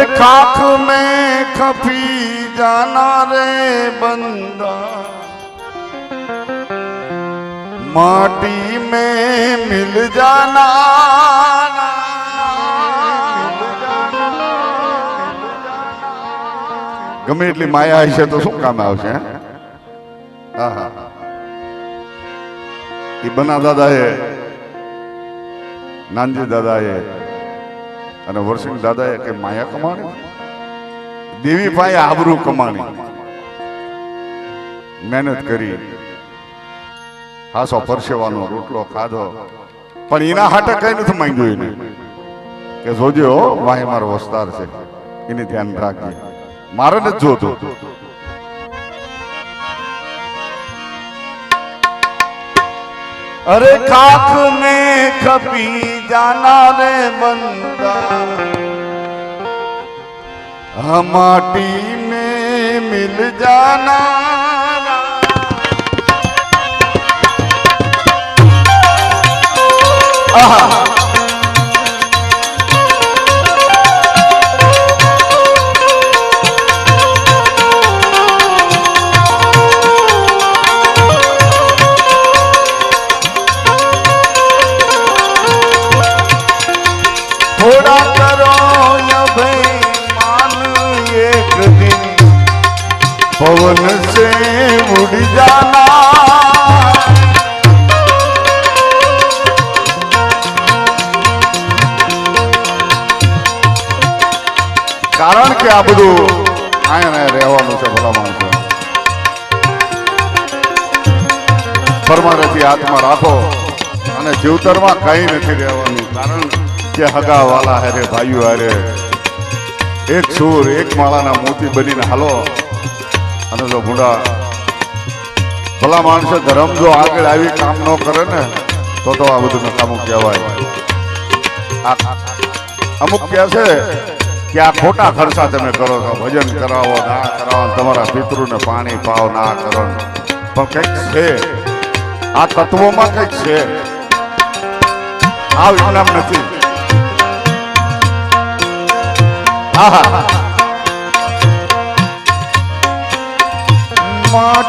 अरे खाक में खपी जाना रे बंदा माटी में मिल जाना ગમે એટલી માયા હશે તો શું કામ આવશે હે? આહા. ઈ બના દાદાએ નાનજી દાદાએ અને વરસિંહ દાદાએ કે માયા કમાણી? દેવી પાસે આબરૂ કમાણી. મહેનત કરી. હાસો પરસેવાનો રોટલો ખાધો. પણ એના હાટે કઈ નથી માંગ્યું એને. કે જોજો વાય મારો વસ્તાર છે. એને ધ્યાન રાખજે. મારે નથી જોતું. अरे खाक में खपी जाना रे बंदा हम माटी में मिल जाना आहा पवन से उड़ जाना કારણ કે આ બધું અહીંયા રહેવાનું છે ભલા માણસો પરમાનેથી હાથમાં રાખો અને જીવતરમાં કઈ નથી રહેવાનું કારણ કે હગા વાલા હારે ભાઈઓ હારે એક સૂર એક માળાના મોતી બનીને હાલો અને ભૂંડા. ભલા માણસો ધર્મ જો આગળ આવી કામ ન કરે ને, તો તો આ બધું નકામું કહેવાય. અમુક કહે છે કે આ ખોટા ખર્ચા તમે કરો છો, ભજન કરાવો ના કરાવો તમારા પિતૃને પાણી પાવ ના કરો પણ કંઈક છે. આ તત્વોમાં કંઈક છે. આ વિજ્ઞાન નથી. આહા. ま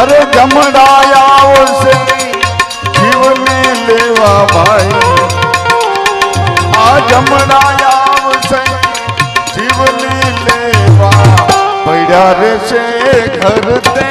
અરે જમડાયા આવશે જીવને લેવા ભાઈ. આ જમડાયા આવશે જીવને લેવા. પડ્યા રહેશે ઘર તે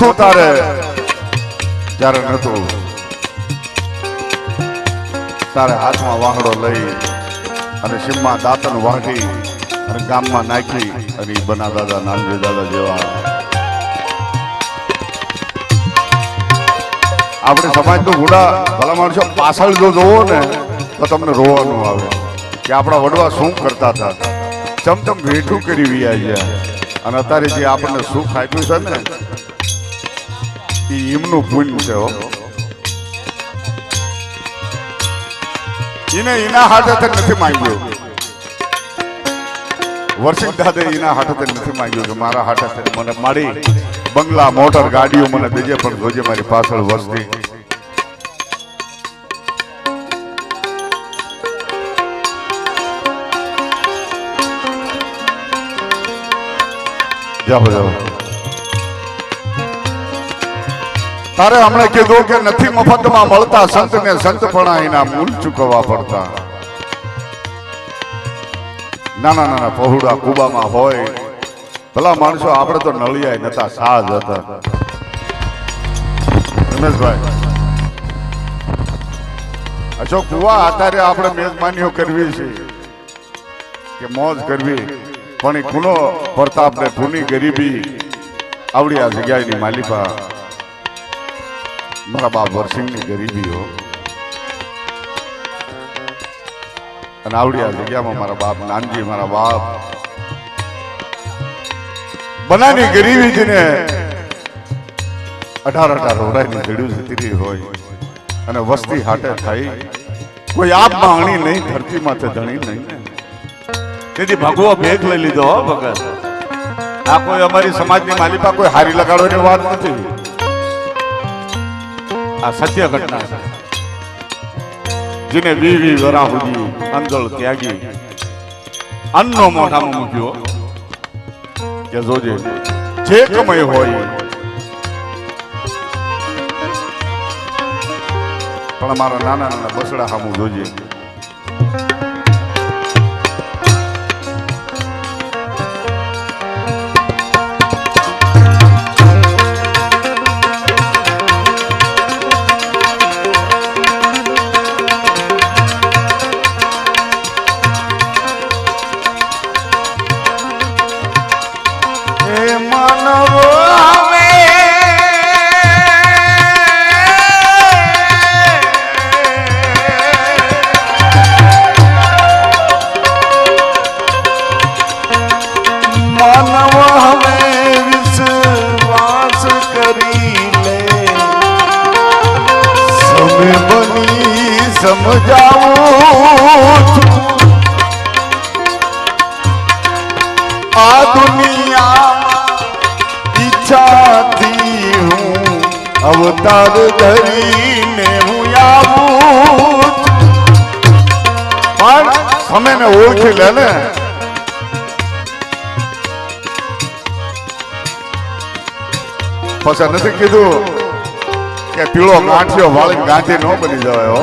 નતું તારે. ત્યારે નતો તારે હાથમાં વાંગડો લઈ અને સીમમાં દાંતન વાટી અને ગામમાં નાખી અને બના દાદા, નાનજી દાદા જેવા. આપણે તો ગુડા ભલા માણસો પાછળ જો જોવો ને, તો તમને રોવાનું આવે. કે આપણા વડવા શું કરતા હતા? ચમચમ વેઠું કરી વ્યા ગયા અને અત્યારે જે આપણને સુખ આપ્યું છે ને એ એમનું પુણ્ય છે એને એના હાથે નથી માંગ્યો વર્ષિક દાદે એના હાથે નથી માંગ્યું કે મારા હાથે મને મારી બંગલા મોટર ગાડીઓ મને દેજે પણ જોજે મારી પાછળ વર્ષથી જાઓ જાઓ તારે હમણે કીધું કે નથી મફતમાં મળતા સંત ને સંતપણા એના મૂલ ચૂકવવા પડતા. નાના નાના પહોળા કુબામાં હોય. ભલા માણસો આપણે તો નળિયા નતા, સાજ હતા. રમેશભાઈ. અશોક કુવા અત્યારે આપણે મેજમાનીઓ કરવી છે, કે મોજ કરવી. પણ એ ખૂનો પ્રતાપ ને ખૂની ગરીબી, આવડી આ જગ્યાની માલિકા મારા બાપ વરસિંહની ગરીબીઓ અને આવડી આ જગ્યામાં મારા બાપ, નાનજી મારા બાપ. બનાની ગરીબી જેને અઢાર અઢાર ઓઢાઈની જડ્યું જતી હોય અને વસ્તી હાટે થઈ, કોઈ આપમાં અણી નહીં ધરતી માથે ધણી નહીં. તેથી ભગવો ભેગ લઈ લીધો ભગત. આ કોઈ અમારી સમાજની માલિકા કોઈ હારી લગાડવાની વાત નથી. આ સત્ય ઘટના છે, જેને વીવી વરા સુધી અંજળ ત્યાગી અન્નો મોઢામાં મૂક્યો કે જોજે, જે કમય હોય. પણ મારા નાના નાના બસડા સામું જોજે. અવતાર ધરીને હું આવું પણ સમયને ઓળખી લે ને. પછી નથી કીધું કે પીળો ગાંઠિયો વાળી ગાંઠી ન બની જવાય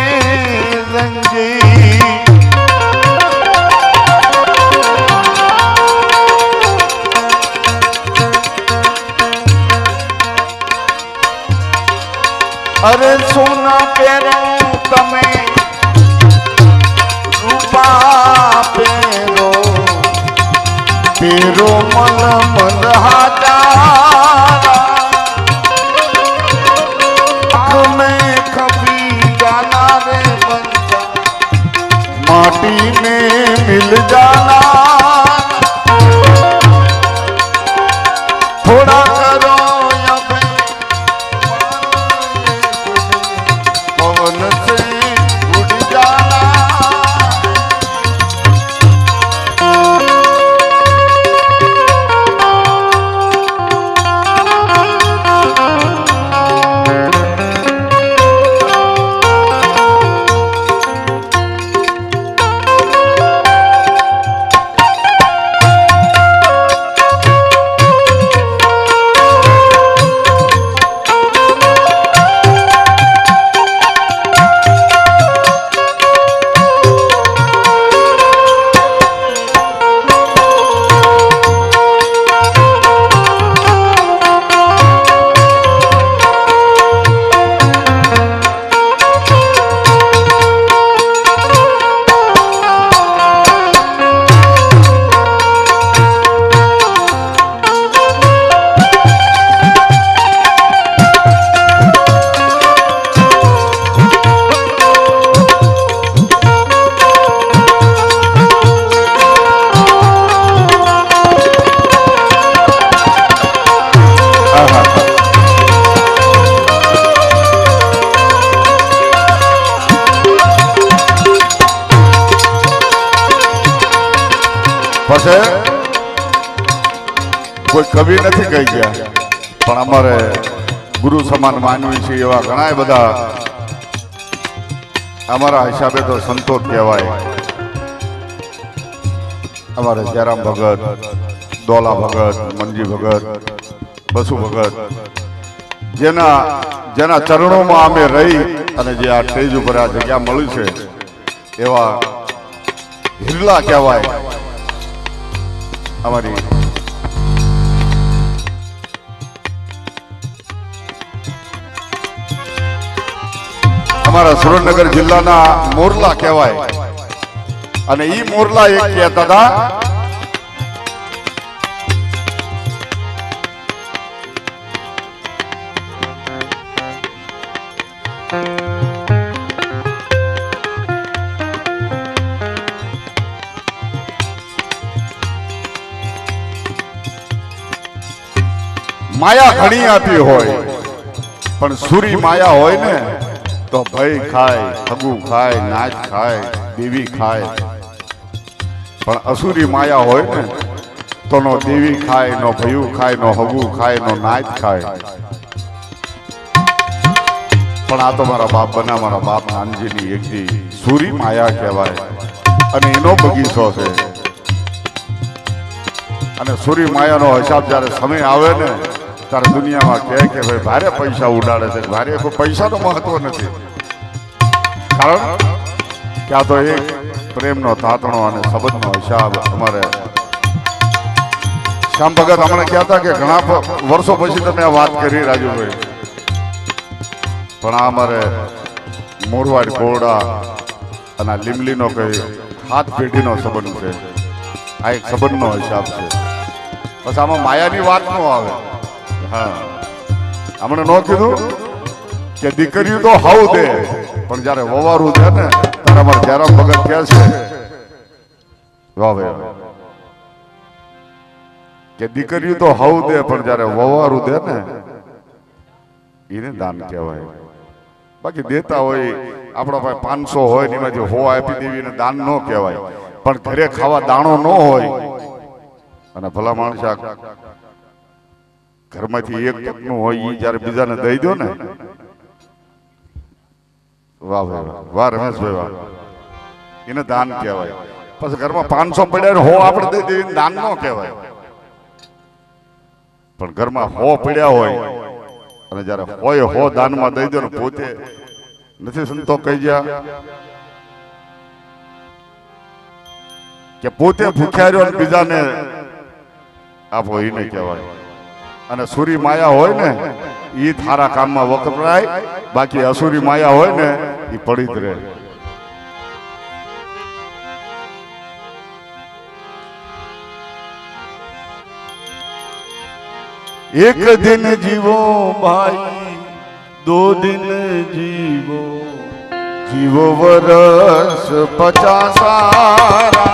અરે સોના પહેરો તમે રૂપા પહેરો. પહેરો મન મન હાજારા પછી કોઈ કવિ નથી કહી ગયા. પણ અમારે ગુરુ સમાન માનવી છે એવા ઘણા બધા. અમારા હિસાબે તો સંતો કહેવાય. અમારે જયરામ ભગત, દોલા ભગત, મંજી ભગત, બસુ ભગત. જેના જેના ચરણોમાં અમે રહી અને જે આ સ્ટેજ ઉપર આ જગ્યા મળી છે, એવા હિરલા કહેવાય. અમારી અમારા સુરેન્દ્રનગર જિલ્લાના મોરલા કહેવાય. અને ઈ મોરલા એક કહેતા હતા માયા ઘણી આપી હોય. પણ સુરી માયા હોય ને, તો ભય ખાય હગુ ખાય, નાચ ખાય, દેવી ખાય. પણ અસુરી માયા હોય ને, તો નો દેવી ખાય, નો ભયું ખાય, નો હગું ખાય, નો નાચ ખાય. પણ આ તો મારા બાપ બના, મારા બાપ નાનજીની એકજી સુરી માયા કહેવાય. અને એનો બગીચો છે. અને સુરી માયાનો હિસાબ જ્યારે સમય આવે ને ત્યારે દુનિયામાં કહે કે ભાઈ, ભારે પૈસા ઉડાડે છે. ભારે કોઈ પૈસાનું મહત્વ નથી. કારણ કે આ તો એક પ્રેમનો, તાતણો અને સંબંધનો હિસાબ અમારે શ્યામ ભગત હમણાં કહેતા કે ઘણા વર્ષો પછી તમે આ વાત કરી, રાજુભાઈ. પણ આ અમારે મોરવાડ કોરડા અને લીમલીનો કઈ હાથ પેઢીનો સંબંધ છે. આ એક સંબંધનો હિસાબ છે. બસ આમાં માયાની વાત ન આવે. હા. હમણાં ન કીધું કે દીકરીઓ તો હાવ દે. પણ જ્યારે વવારું છે ને, ત્યારે અમારે જયરામ ભગત કહે છે વાહ કે દીકરીઓ તો હાવ દે, પણ જ્યારે વવારું દે ને, એને દાન કહેવાય. બાકી દેતા હોય, આપણા પાસે પાંચસો હોય ને એમાંથી હો આપી દેવી એને દાન ન કહેવાય. પણ ઘરે ખાવા દાણો ન હોય, અને ભલા માણસ ઘરમાંથી એક ટકનું હોય એ જ્યારે બીજાને દઈ દો ને. વાહ વાહ વાહ રમેશભાઈ, વાહ. એને દાન કહેવાય. પછી ઘરમાં પાંચસો પડ્યા હો આપણે દઈ દેવી દાન ન કહેવાય. પણ ઘરમાં હો પડ્યા હોય અને જ્યારે હોય હો દાનમાં દઈ દો ને પોતે નથી સંતો કહી ગયા. કે પોતે ભૂખ્યા રહ્યો બીજાને, આપો એને કહેવાય. અને સુરી માયા હોય ને એ થારા કામમાં વપરાય બાકી અસુરી માયા હોય ને એ પડી જ રહે एक दिन जीवो भाई दो दिन जीवो जीवो वर्ष पचासारा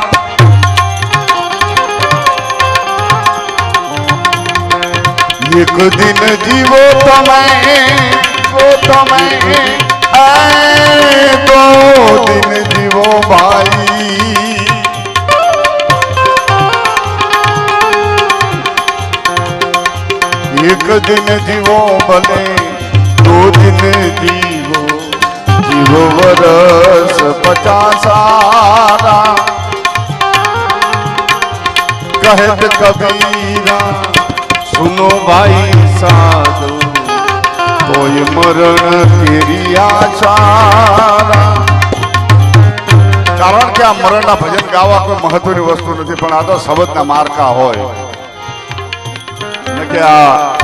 એક દિન જીવો તમે તો તમે તો દિન જીવો ભાઈ. એક દિન જીવો ભલે, દો દિન જીવો જીવો વરસ પચાસારા કહે કબીરા સુનો ભાઈ સાધુ, કોઈ મરણ કેરી આશારા કારણ કે આ મરણના ભજન ગાવા કોઈ મહત્વની વસ્તુ નથી, પણ આ તો શબ્દના માર્કા હોય. કે આ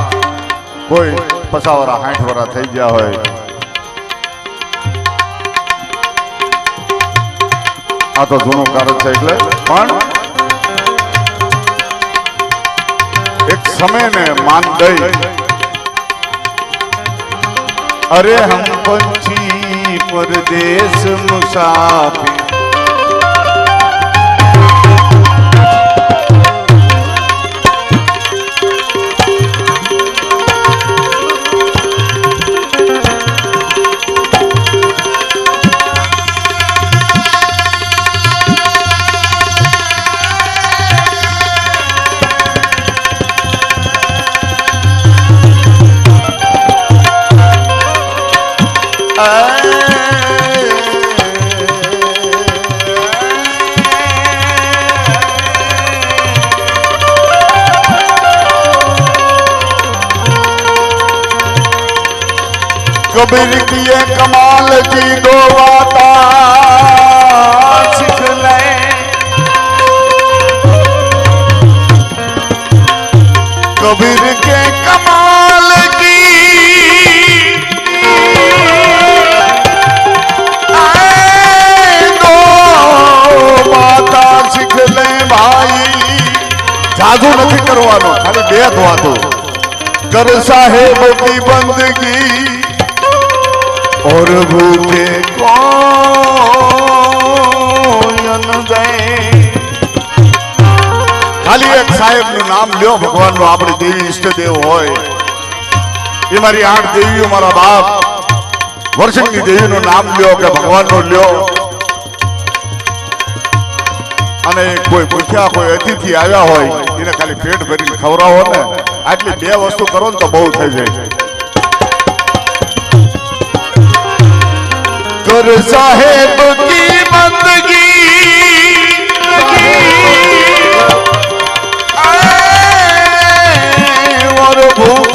કોઈ પચાવરા સાઠ વરા થઈ ગયા હોય. આ તો જૂનો કારજ છે એટલે, પણ સમયને માન દઈ. અરે હમ પંછી પરદેશ મુસાફિર कबीर किए कमाल की दो बाता सीख ले कबीर के कमाल की आए दो बाता सीख ले भाई જાદુ નથી કરવાનો ખાલી બે જ વાતો कर साहेब की बंदगी और भूखे कौन दे ખાલી એક સાહેબ નું નામ લ્યો ભગવાન નું આપણે દેવી ઈષ્ટદેવ હોય એ મારી આઠ દેવીઓ મારા બાપ વર્ષની દેવી નું નામ લ્યો કે ભગવાન નું લ્યો અને કોઈ ભૂખ્યા કોઈ અતિથિ આવ્યા હોય એને ખાલી પેટ ભરીને ખવડાવો ને આટલી બે વસ્તુ કરો ને તો બહુ થઈ જાય कर साहेब की बंदगी आए और भूखे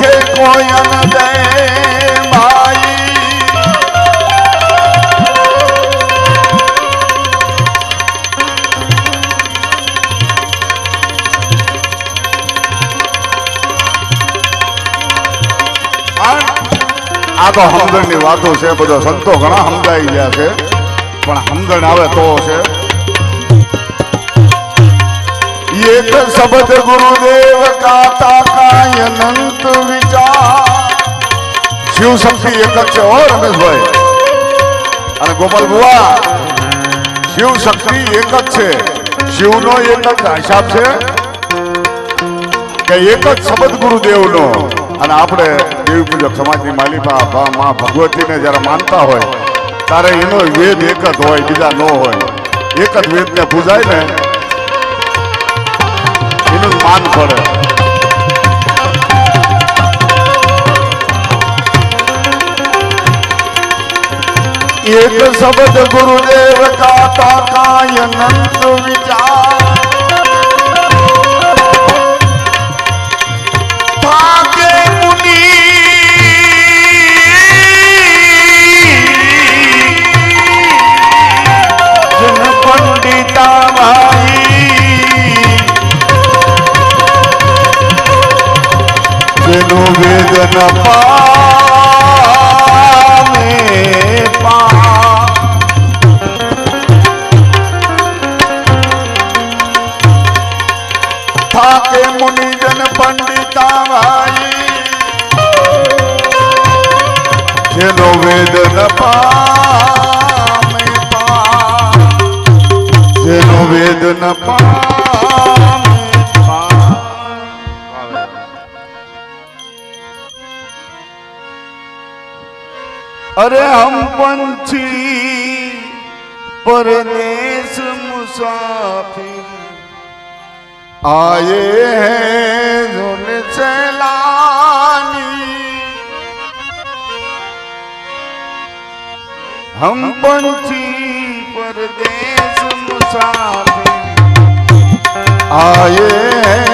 આ તો હમદર્દ વાતો છે, બધો સંતો ઘણા સમજાઈ ગયા છે, પણ હમદર્દ આવે તો છે. એક શબ્દ ગુરુદેવ કાતા કાય અનંત વિચાર. શિવ શક્તિ એક જ છે, હો રમેશભાઈ. અને ગોપાલ બુવા શિવ શક્તિ એક જ છે. શિવનો એક જ હિસાબ છે કે એક જ શબ્દ ગુરુદેવનો. અને આપણે દેવી પૂજક સમાજની માલિકા માં ભગવતીને જ્યારે માનતા હોય, ત્યારે એનો વેદ એક જ હોય, બીજા ન હોય. એક જ વેદને પૂજાય ને એનું માન પડે. એક શબ્દ ગુરુદેવ કાતા કાય અનંત વેદન પામે પા થાકે મુનિજન પંડિતા ભાઈ જેનો વેદન પામે પા જેનો વેદન પા અરે હમ પંછી પરદેશ મુસાફિર आए हैं धुन सैलानी हम पंछी परदेश मुसाफिर आए हैं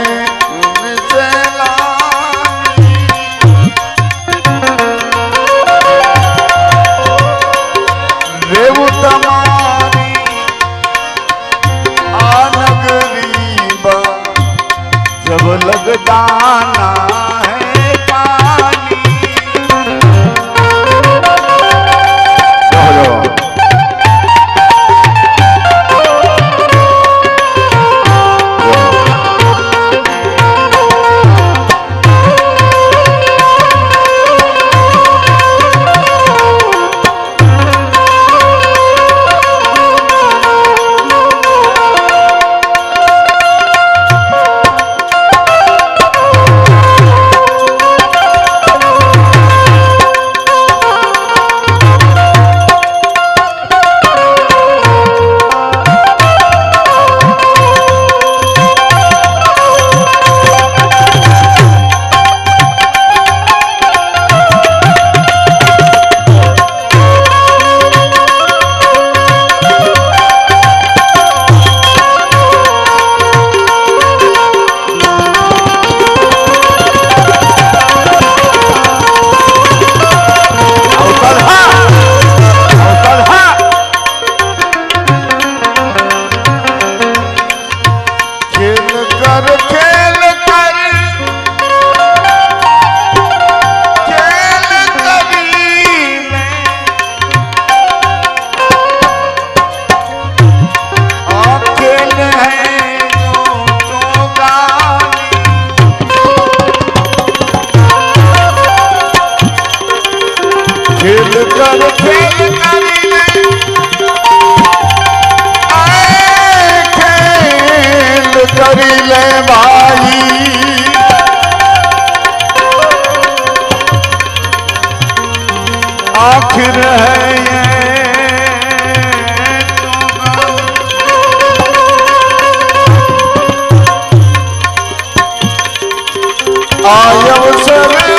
ખેલ કર ખેલ Ah, yeah, we're